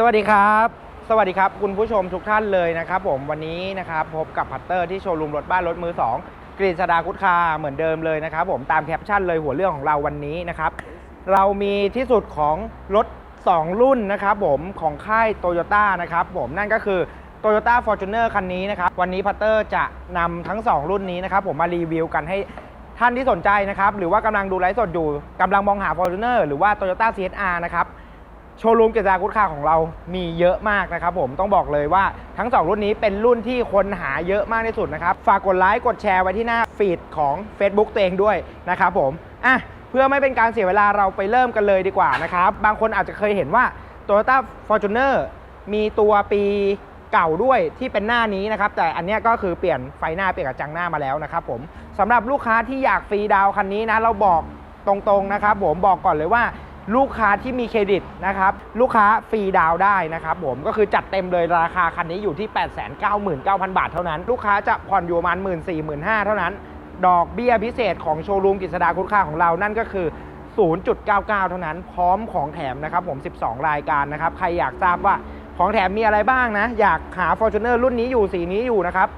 สวัสดีครับ สวัสดีครับ คุณผู้ชมทุกท่านเลยนะครับผมวันนี้นะครับพบกับพัตเตอร์ที่โชว์รูมรถบ้านรถมือ 2กฤษดาคุดคาเหมือนเดิมเลยนะครับผมตามแคปชั่นเลยหัวเรื่องของเราวันนี้นะครับเรามีที่สุดของรถ 2 รุ่นนะครับผมของค่ายโตโยต้านะครับผมนั่นก็คือ Toyota Fortuner คันนี้นะครับวันนี้พัตเตอร์จะนำทั้ง 2 รุ่นนี้นะครับผมมารีวิวกันให้ท่านที่สนใจนะครับหรือว่ากำลังดูไลฟ์สดอยู่กำลังมองหา Fortuner หรือว่า Toyota CHR นะครับ โชว์รูมเกียรติคุณค่าของเรามีเยอะมากนะครับผมต้องบอกเลยว่าทั้ง 2 รุ่นนี้เป็นรุ่นที่คนหาเยอะมากที่สุดนะครับ ฝากกดไลค์กดแชร์ไว้ที่หน้าฟีดของ Facebook ตัวเองด้วยนะครับผมอะเพื่อไม่เป็นการเสียเวลาเราไปเริ่มกันเลยดีกว่านะครับ บางคนอาจจะเคยเห็นว่า Toyota Fortuner มีตัวปีเก่าด้วยที่เป็นหน้านี้นะครับ แต่อันนี้ก็คือเปลี่ยนไฟหน้าเปลี่ยนกระจังหน้ามาแล้วนะครับผมสำหรับลูกค้าที่อยากฟรีดาวน์คันนี้นะ เราบอกตรงๆนะครับผมบอกก่อนเลยว่า ลูกค้าที่มีเครดิตนะครับลูกค้าฟรีดาวได้นะครับผมก็คือจัดเต็มเลยราคาคันนี้อยู่ที่ 899,000 บาทเท่านั้น ลูกค้าจะผ่อนอยู่ประมาณ 1 4 0 0 0 0เท่านั้น ดอกเบี้ยพิเศษของโชว์รูมกฤษดาคุณค่าของเรานั่นก็คือ 0.99 เท่านั้น พร้อมของแถมนะครับผม 12 รายการนะครับ ใครอยากทราบว่าของแถมมีอะไรบ้างนะ อยากหา Fortuner รุ่นนี้อยู่สีนี้อยู่นะครับ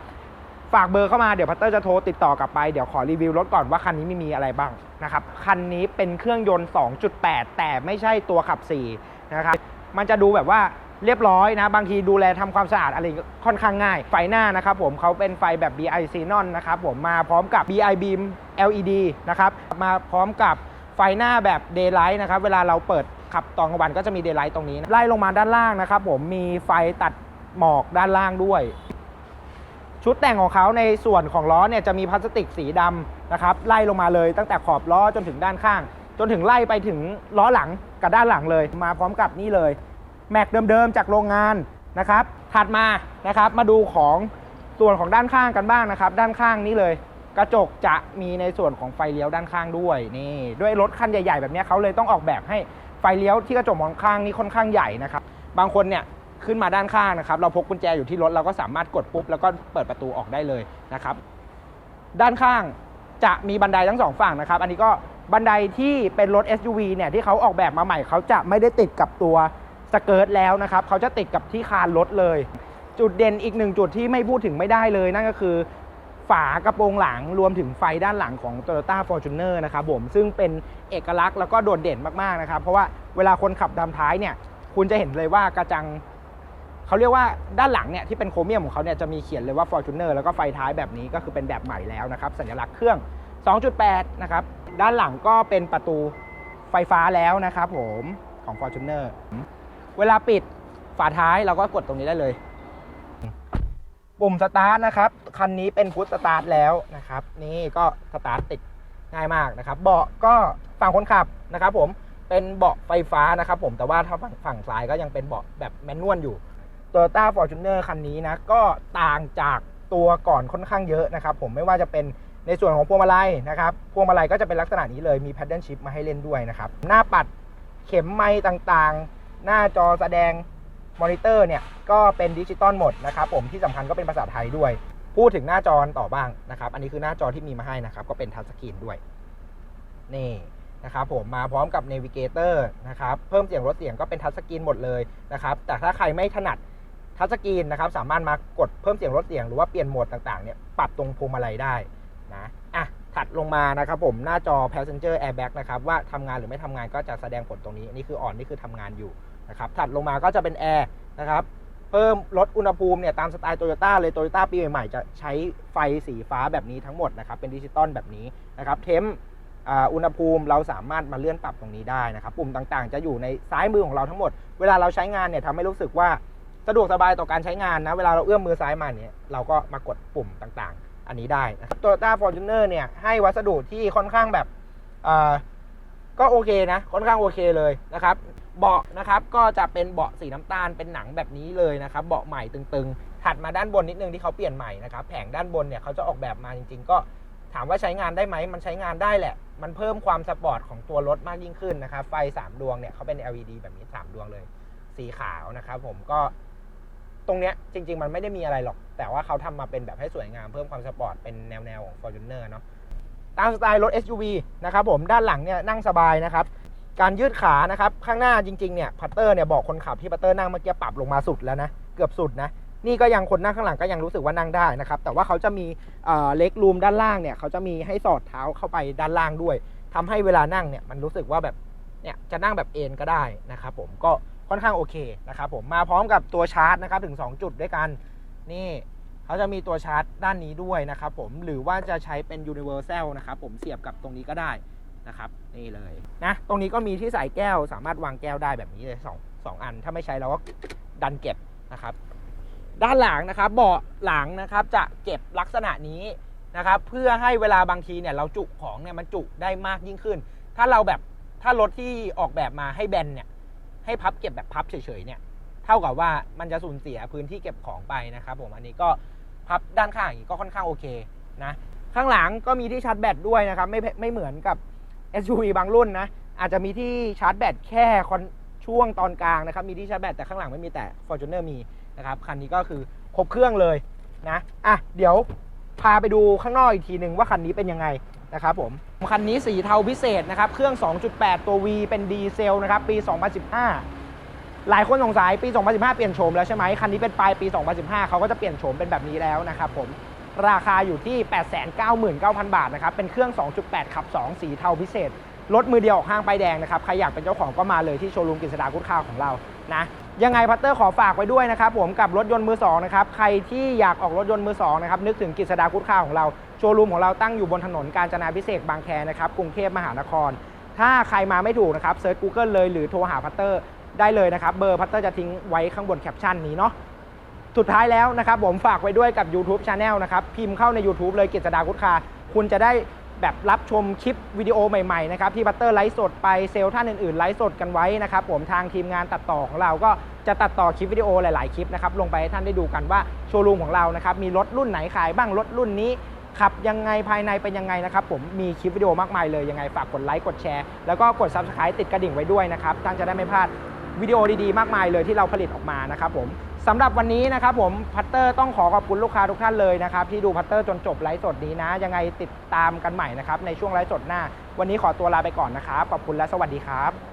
ฝากเบอร์เข้ามาเดี๋ยวพัตเตอร์จะโทรติดต่อกลับไป เดี๋ยวขอรีวิวรถก่อนว่าคันนี้ไม่มีอะไรบ้างนะครับ คันนี้เป็นเครื่องยนต์ 2.8 แต่ไม่ใช่ตัวขับ 4 นะครับ มันจะดูแบบว่าเรียบร้อยนะ บางทีดูแลทำความสะอาดอะไรค่อนข้างง่าย ไฟหน้านะครับผมเขาเป็นไฟแบบ BI Xenon นะครับผมมาพร้อมกับ BI Beam LED นะครับ มาพร้อมกับไฟหน้าแบบ Daylight นะครับ เวลาเราเปิดขับตอนกลางวันก็จะมี Daylight ตรงนี้ ไล่ลงมาด้านล่างนะครับผมมีไฟตัดหมอกด้านล่างด้วย ชุดแต่งของเขาในส่วนของล้อเนี่ยจะมีพลาสติกสีดำนะครับไล่ลงมาเลยตั้งแต่ขอบล้อจนถึงด้านข้าง จนถึงไล่ไปถึงล้อหลังกับด้านหลังเลย มาพร้อมกับนี่เลย แม็กเดิมๆจากโรงงานนะครับถัดมานะครับมาดูของส่วนของด้านข้างกันบ้างนะครับ ด้านข้างนี้เลย กระจกจะมีในส่วนของไฟเลี้ยวด้านข้างด้วยนี่ด้วยรถคันใหญ่ ๆ แบบนี้เขาเลยต้องออกแบบให้ไฟเลี้ยวที่กระจกมองข้างนี้ค่อนข้างใหญ่นะครับบางคนเนี่ย ขึ้นมาด้านข้างนะครับ เราพกกุญแจอยู่ที่รถเราก็สามารถกดปุ๊บแล้วก็เปิดประตูออกได้เลยนะครับ ด้านข้างจะมีบันไดทั้งสองฝั่งนะครับ อันนี้ก็บันไดที่เป็นรถ SUV เนี่ยที่เขาออกแบบมาใหม่เขาจะไม่ได้ติดกับตัวสเกิร์ตแล้วนะครับเขาจะติดกับที่คานรถเลย จุดเด่นอีกหนึ่งจุดที่ไม่พูดถึงไม่ได้เลย นั่นก็คือฝากระโปรงหลังรวมถึงไฟด้านหลังของ Toyota Fortuner นะครับผมซึ่งเป็นเอกลักษณ์แล้วก็โดดเด่นมากๆนะครับ เพราะว่าเวลาคนขับดำท้ายเนี่ย คุณจะเห็นเลยว่ากระจัง เขาเรียกว่าด้านหลังเนี่ยที่เป็นโครเมียมของเขาเนี่ยจะมีเขียนเลยว่า Fortuner แล้วก็ไฟท้ายแบบนี้ก็คือเป็นแบบใหม่แล้วนะครับสัญลักษณ์เครื่อง 2.8 นะครับ ด้านหลังก็เป็นประตูไฟฟ้าแล้วนะครับผมของ Fortuner เวลาปิดฝาท้ายเราก็กดตรงนี้ได้เลย ปุ่มสตาร์ทนะครับ คันนี้เป็นพุทสตาร์ทแล้วนะครับ นี่ก็สตาร์ทติดง่ายมากนะครับ เบาะก็ฝั่งคนขับนะครับ ผมเป็นเบาะไฟฟ้านะครับ ผมแต่ว่าถ้าฝั่งฝั่งซ้ายก็ยังเป็นเบาะแบบแมนนวลอยู่ Toyota Fortuner คันนี้นะ ก็ต่างจากตัวก่อนค่อนข้างเยอะนะครับ ผมไม่ว่าจะเป็นในส่วนของพวงมาลัยนะครับ พวงมาลัยก็จะเป็นลักษณะนี้เลย มี paddle shift มาให้เล่นด้วยนะครับ หน้าปัดเข็มไม้ต่างๆ หน้าจอแสดงมอนิเตอร์เนี่ย ก็เป็นดิจิตอลหมดนะครับผมที่สำคัญก็เป็นภาษาไทยด้วย พูดถึงหน้าจอต่อบ้างนะครับ อันนี้คือหน้าจอที่มีมาให้นะครับ ก็เป็นทัชสกรีนด้วย นี่นะครับผมมาพร้อมกับ n น v i เกเตอร์นะครับ เพิ่มเสียงลดเสียงก็เป็นทัชสกรีนหมดเลยนะครับ แต่ถ้าใครไม่ถนัด ทัชสกรีนนะครับสามารถมากดเพิ่มเสียงลดเสียงหรือว่าเปลี่ยนโหมดต่างๆเนี่ยปรับตรงพวงมาลัยได้นะอะถัดลงมานะครับผมหน้าจอ passenger airbag นะครับว่าทำงานหรือไม่ทำงานก็จะแสดงผลตรงนี้นนี้คืออ่อนนี่คือทำงานอยู่นะครับถัดลงมาก็จะเป็นแอร์นะครับเพิ่มลดอุณหภูมิเนี่ยตามสไตล์โตโยต้าเลยโตโยต้าปีใหม่ๆจะใช้ไฟสีฟ้าแบบนี้ทั้งหมดนะครับเป็นดิจิตอลแบบนี้นะครับเทมอุณหภูมิเราสามารถมาเลื่อนปรับตรงนี้ได้นะครับ ปุ่มต่างๆ จะอยู่ในซ้ายมือของเราทั้งหมด เวลาเราใช้งานเนี่ยทำให้รู้สึกว่า สะดวกสบายต่อการใช้งานนะ เวลาเราเอื้อมมือซ้ายมาเนี่ย เราก็มากดปุ่มต่างๆ อันนี้ได้นะครับโตโยต้าฟอร์จูเนอร์เนี่ย ให้วัสดุที่ค่อนข้างแบบอ่าก็โอเคนะ ค่อนข้างโอเคเลยนะครับ เบาะนะครับก็จะเป็นเบาะสีน้ำตาลเป็นหนังแบบนี้เลยนะครับ เบาะใหม่ตึงๆ ถัดมาด้านบนนิดนึงที่เขาเปลี่ยนใหม่นะครับ แผงด้านบนเนี่ยเขาจะออกแบบมาจริง ๆ ก็ถามว่าใช้งานได้ไหม มันใช้งานได้แหละ มันเพิ่มความสปอร์ตของตัวรถมากยิ่งขึ้นนะครับ ไฟ 3 ดวงเนี่ยเขาเป็น LED แบบนี้ 3 ดวงเลย สีขาวนะครับผมก็ ตรงเนี้ยจริง ๆ มันไม่ได้มีอะไรหรอก แต่ว่าเขาทำมาเป็นแบบให้สวยงามเพิ่มความสปอร์ตเป็นแนวๆของ Fortuner เนาะตามสไตล์รถ SUV นะครับผมด้านหลังเนี่ยนั่งสบายนะครับการยืดขานะครับข้างหน้าจริงๆเนี่ยพัตเตอร์เนี่ยบอกคนขับที่พัตเตอร์นั่งเมื่อกี้ปรับลงมาสุดแล้วนะเกือบสุดนะนี่ก็ยังคนนั่งข้างหลังก็ยังรู้สึกว่านั่งได้นะครับแต่ว่าเขาจะมีเล็กรูมด้านล่างเนี่ยเขาจะมีให้สอดเท้าเข้าไปด้านล่างด้วยทำให้เวลานั่งเนี่ยมันรู้สึกว่าแบบเนี่ยจะนั่งแบบเอนก็ได้นะครับผมก็ ค่อนข้างโอเคนะครับผมมาพร้อมกับตัวชาร์จนะครับถึง 2 จุดด้วยกันนี่เขาจะมีตัวชาร์จด้านนี้ด้วยนะครับผมหรือว่าจะใช้เป็น universal นะครับผมเสียบกับตรงนี้ก็ได้นะครับนี่เลยนะตรงนี้ก็มีที่ใส่แก้วสามารถวางแก้วได้แบบนี้เลยสองสองอัน ถ้าไม่ใช้เราก็ดันเก็บนะครับ ด้านหลังนะครับเบาะหลังนะครับจะเก็บลักษณะนี้นะครับเพื่อให้เวลาบางทีเนี่ยเราจุของเนี่ยมันจุได้มากยิ่งขึ้น ถ้าเราแบบถ้ารถที่ออกแบบมาให้แบนเนี่ย ให้พับเก็บแบบพับเฉยๆเนี่ยเท่ากับว่ามันจะสูญเสียพื้นที่เก็บของไปนะครับผมอันนี้ก็พับด้านข้างอย่างนี้ก็ค่อนข้างโอเคนะข้างหลังก็มีที่ชาร์จแบตด้วยนะครับไม่ไม่เหมือนกับ SUV บางรุ่นนะอาจจะมีที่ชาร์จแบตแค่ช่วงตอนกลางนะครับมีที่ชาร์จแบตแต่ข้างหลังไม่มีแต่ Fortuner มีนะครับคันนี้ก็คือครบเครื่องเลยนะอะเดี๋ยวพาไปดูข้างนอกอีกทีหนึ่งว่าคันนี้เป็นยังไง นะครับผมคันนี้สีเทาพิเศษนะครับ เครื่อง 2.8 ตัว V เป็นดีเซลนะครับ ปี 2015 หลายคนสงสัยปี 2015 เปลี่ยนโฉมแล้วใช่ไหมคันนี้เป็นปลายปี 2015 เขาก็จะเปลี่ยนโฉมเป็นแบบนี้แล้วนะครับผมราคาอยู่ที่ 899,000 บาทนะครับ เป็นเครื่อง 2.8 ขับ 2 สีเทาพิเศษ รถมือเดียวออกห้างไปแดงนะครับ ใครอยากเป็นเจ้าของก็มาเลยที่โชว์รูมกฤษดาคุดข้าวของเรานะ ยังไงพัตเตอร์ขอฝากไว้ด้วยนะครับผมกับรถยนต์มือสองนะครับใครที่อยากออกรถยนต์มือสองนะครับนึกถึงกฤษดาคุดข้าวของเราโชว์รูมของเราตั้งอยู่บนถนนกาญจนาพิเศษบางแคนะครับกรุงเทพมหานคร ถ้าใครมาไม่ถูกนะครับเซิร์ช Google เลยหรือโทรหาพัตเตอร์ได้เลยนะครับเบอร์พัตเตอร์จะทิ้งไว้ข้างบนแคปชั่นนี้เนาะสุดท้ายแล้วนะครับผมฝากไว้ด้วยกับ YouTube Channel นะครับพิมพ์เข้าใน YouTube เลยกิจสดาคุดคา คุณจะได้แบบรับชมคลิปวิดีโอใหม่ๆนะครับที่บัตเตอร์ไลฟ์สดไปเซลล์ท่านอื่นๆไลฟ์สดกันไว้นะครับผมทางทีมงานตัดต่อของเราก็ จะตัดต่อคลิปวิดีโอหลาย ๆ คลิปนะครับลงไปให้ท่านได้ดูกันว่าโชว์รูมของเรานะครับมีรถรุ่นไหนขายบ้างรถรุ่นนี้ขับยังไงภายในเป็นยังไงนะครับผมมีคลิปวิดีโอมากมายเลยยังไงฝากกดไลค์กดแชร์แล้วก็กด Subscribe ติดกระดิ่งไว้ด้วยนะครับท่านจะได้ไม่พลาดวิดีโอดีๆ มากมายเลยที่เราผลิตออกมานะครับผมสำหรับวันนี้นะครับผมพัตเตอร์ต้องขอขอบคุณลูกค้าทุกท่านเลยนะครับที่ดูพัตเตอร์จนจบไลฟ์สดนี้นะ ยังไงติดตามกันใหม่นะครับในช่วงไลฟ์สดหน้า วันนี้ขอตัวลาไปก่อนนะครับขอบคุณและสวัสดีครับ